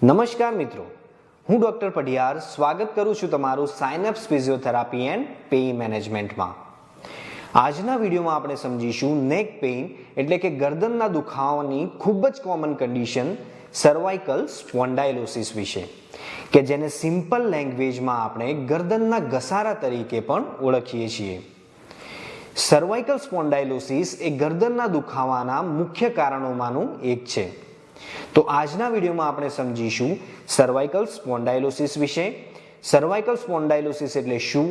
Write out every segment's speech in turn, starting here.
નમસ્કાર મિત્રો. હું ડૉક્ટર પઢિયાર સ્વાગત કરું છું તમારું સાઇનઅપ્સ ફિઝિયોથેરાપી એન્ડ પેઇન મેનેજમેન્ટમાં આજના વિડીયોમાં આપણે સમજીશું નેક પેઇન એટલે કે ગરદનના દુખાવાની ખૂબ જ કોમન કન્ડિશન સર્વાઇકલ સ્પોન્ડાઇલોસિસ વિશે, કે જેને સિમ્પલ લેંગ્વેજમાં આપણે ગરદનના ઘસારા તરીકે પણ ઓળખીએ છીએ. સર્વાઇકલ સ્પોન્ડાઇલોસિસ એ ગરદનના દુખાવાના મુખ્ય કારણોમાંનું એક છે. તો આજના વિડીયોમાં આપણે સમજીશું સર્વાઇકલ સ્પોન્ડાઇલોસિસ વિશે. સર્વાઇકલ સ્પોન્ડાઇલોસિસ એટલે શું?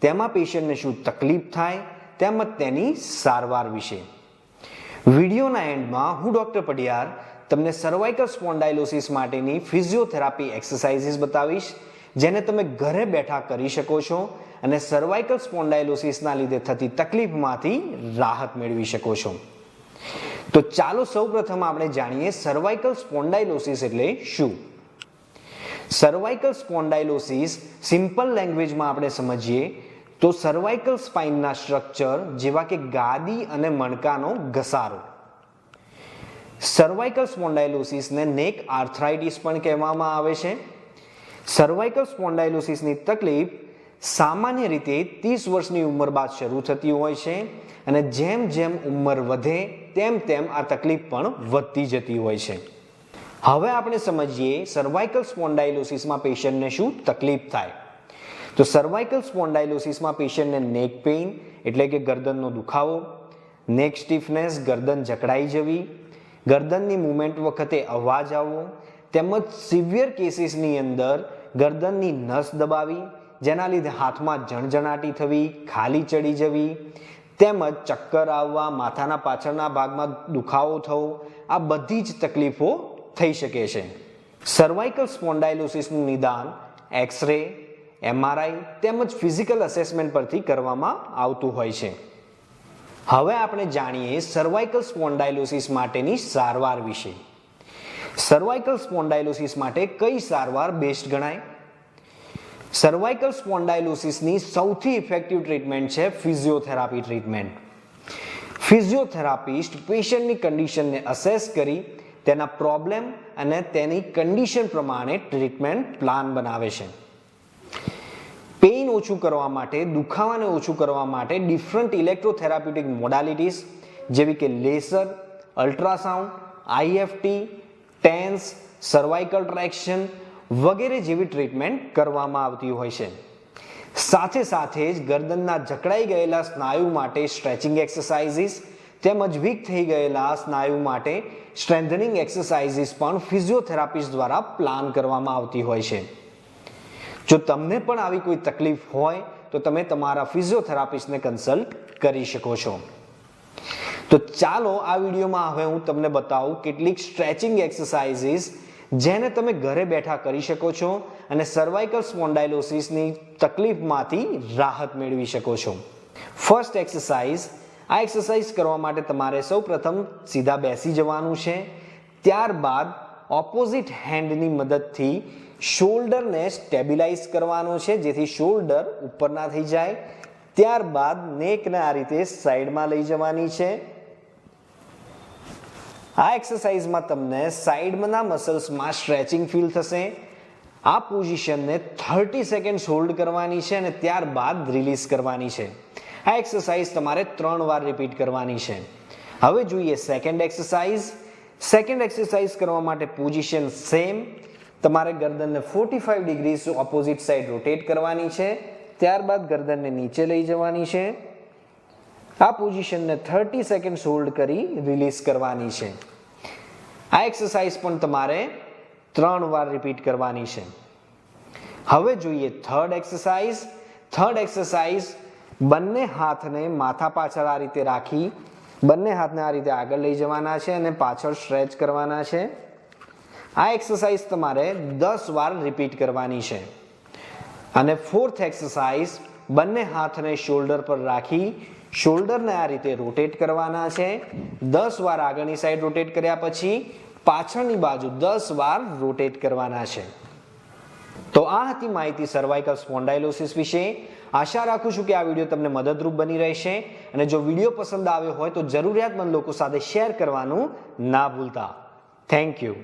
તેમાં પેશન્ટને શું તકલીફ થાય? તેમજ તેની સારવાર વિશે. વિડીયોના એન્ડમાં હું ડૉક્ટર પડિયાર તમને સર્વાઇકલ સ્પોન્ડાઇલોસિસ માટેની ફિઝિયોથેરાપી એક્સરસાઇઝીસ બતાવીશ, જેને તમે ઘરે બેઠા કરી શકો છો અને સર્વાઇકલ સ્પોન્ડાઇલોસિસના લીધે થતી તકલીફમાંથી રાહત મેળવી શકો છો. તો ચાલો સૌપ્રથમ આપણે જાણીએ સર્વાઇકલ સ્પોન્ડાઇલોસિસ એટલે શું? સર્વાઇકલ સ્પોન્ડાઇલોસિસ સિમ્પલ લેંગ્વેજમાં આપણે સમજીએ તો સર્વાઇકલ સ્પાઇનના સ્ટ્રક્ચર જેવા કે ગાદી અને મણકાનો ઘસારો. સર્વાઇકલ સ્પોન્ડાઇલોસિસને નેક આર્થરાઇટિસ પણ કહેવામાં આવે છે. સર્વાઇકલ સ્પોન્ડાઇલોસિસની તકલીફ સામાન્ય રીતે ત્રીસ વર્ષની ઉંમર બાદ શરૂ થતી હોય છે અને જેમ જેમ ઉંમર વધે તેમ તેમ આ તકલીફ પણ વધતી જતી હોય છે. હવે આપણે સમજીએ સર્વાઇકલ સ્પોન્ડાઇલોસિસમાં પેશન્ટને શું તકલીફ થાય. તો સર્વાઇકલ સ્પોન્ડાઇલોસિસમાં પેશન્ટને નેક પેઇન એટલે કે ગરદનનો દુખાવો નેક સ્ટીફનેસ ગરદન જકડાઈ જવી, ગરદનની મુમેન્ટ વખતે અવાજ આવવો, તેમજ સિવિયર કેસીસની અંદર ગરદનની નસ દબાવી જેના લીધે હાથમાં જણજણાટી થવી, ખાલી ચડી જવી, તેમજ ચક્કર આવવા, માથાના પાછળના ભાગમાં દુખાવો થવો, આ બધી જ તકલીફો થઈ શકે છે. સર્વાઇકલ સ્પોન્ડાઇલોસિસનું નિદાન એક્સરે એમઆરઆઈ તેમજ ફિઝિકલ અસેસમેન્ટ પરથી કરવામાં આવતું હોય છે. હવે આપણે જાણીએ સર્વાઇકલ સ્પોન્ડાઇલોસિસ માટેની સારવાર વિશે. સર્વાઇકલ સ્પોન્ડાઇલોસિસ માટે કઈ સારવાર બેસ્ટ ગણાય? સર્વાઇકલ સ્પોન્ડાઇલોસિસની સૌથી ઇફેક્ટિવ ટ્રીટમેન્ટ છે ફિઝિયોથેરાપી ટ્રીટમેન્ટ ફિઝિયોથેરાપિસ્ટ પેશન્ટની કન્ડિશનને અસેસ કરી, તેના પ્રોબ્લેમ અને તેની કન્ડિશન પ્રમાણે ટ્રીટમેન્ટ પ્લાન બનાવે છે. પેઇન ઓછું કરવા માટે, દુખાવાને ઓછું કરવા માટે ડિફરન્ટ ઇલેક્ટ્રોથેરાપ્યુટિક મોડાલિટીઝ જેવી કે laser ultrasound IFT TENS cervical traction વગેરે જેવી ટ્રીટમેન્ટ કરવામાં આવતી હોય છે. સાથે સાથે જ ગરદનના જકડાઈ ગયેલા સ્નાયુ માટે સ્ટ્રેચિંગ એક્સરસાઇઝીસ તેમજ વીક થઈ ગયેલા સ્નાયુ માટે સ્ટ્રેન્થનિંગ એક્સરસાઇઝીસ પણ ફિઝિયોથેરાપિસ્ટ દ્વારા પ્લાન કરવામાં આવતી હોય છે. જો તમને પણ આવી કોઈ તકલીફ હોય, તો તમે તમારા ફિઝિયોથેરાપિસ્ટને કન્સલ્ટ કરી શકો છો. તો ચાલો આ વિડીયોમાં હવે હું તમને બતાવું કેટલીક સ્ટ્રેચિંગ એક્સરસાઇઝીસ જેને તમે ઘરે બેઠા કરી શકો છો અને સર્વાઇકલ સ્પોન્ડાઇલોસિસની તકલીફમાંથી રાહત મેળવી શકો છો. ફર્સ્ટ એક્સરસાઇઝ આ એક્સરસાઇઝ કરવા માટે તમારે સૌ પ્રથમ સીધા બેસી જવાનું છે. ત્યારબાદ ઓપોઝિટ હેન્ડની મદદથી શોલ્ડરને સ્ટેબિલાઇઝ કરવાનો છે, જેથી શોલ્ડર ઉપર ના થઈ જાય. ત્યારબાદ નેકને આ રીતે સાઈડમાં લઈ જવાની છે. આ એક્સરસાઇઝમાં તમને સાઈડના મસલ્સમાં સ્ટ્રેચિંગ ફીલ થશે. આ પોઝિશનને થર્ટી સેકન્ડ હોલ્ડ કરવાની છે અને ત્યારબાદ રિલીઝ કરવાની છે. આ એક્સરસાઇઝ તમારે ત્રણ વાર રિપીટ કરવાની છે. હવે જોઈએ સેકન્ડ એક્સરસાઇઝ સેકન્ડ એક્સરસાઇઝ કરવા માટે પોઝિશન સેમ તમારે ગરદનને forty five degree opposite side rotate કરવાની છે. ત્યારબાદ ગરદનને નીચે લઈ જવાની છે. આ પોઝિશનને થર્ટી સેકન્ડ હોલ્ડ કરી રિલીઝ કરવાની છે. આ એક્સરસાઇઝ પણ તમારે ત્રણ વાર રિપીટ કરવાની છે. હવે જોઈએ થર્ડ એક્સરસાઇઝ થર્ડ એક્સરસાઇઝ બંને હાથને માથા પાછળ આ રીતે રાખી, બંને હાથને આ રીતે આગળ લઈ જવાના છે અને પાછળ સ્ટ્રેચ કરવાના છે. આ એક્સરસાઇઝ તમારે દસ વાર રિપીટ કરવાની છે. અને ફોર્થ એક્સરસાઇઝ બંને હાથને શોલ્ડર પર રાખી શોલ્ડરને આ રીતે રોટેટ કરવાના છે. દસ વાર આગળની સાઈડ રોટેટ કર્યા પછી પાછળની બાજુ દસ વાર રોટેટ કરવાના છે. તો આ હતી માહિતી સર્વાઇકલ સ્પોન્ડાઇલોસિસ વિશે. આશા રાખું છું કે આ વીડિયો તમને મદદરૂપ બની રહેશે અને જો વીડિયો પસંદ આવ્યો હોય તો જરૂરિયાતમંદ લોકો સાથે શેર કરવાનું ના ભૂલતા. Thank you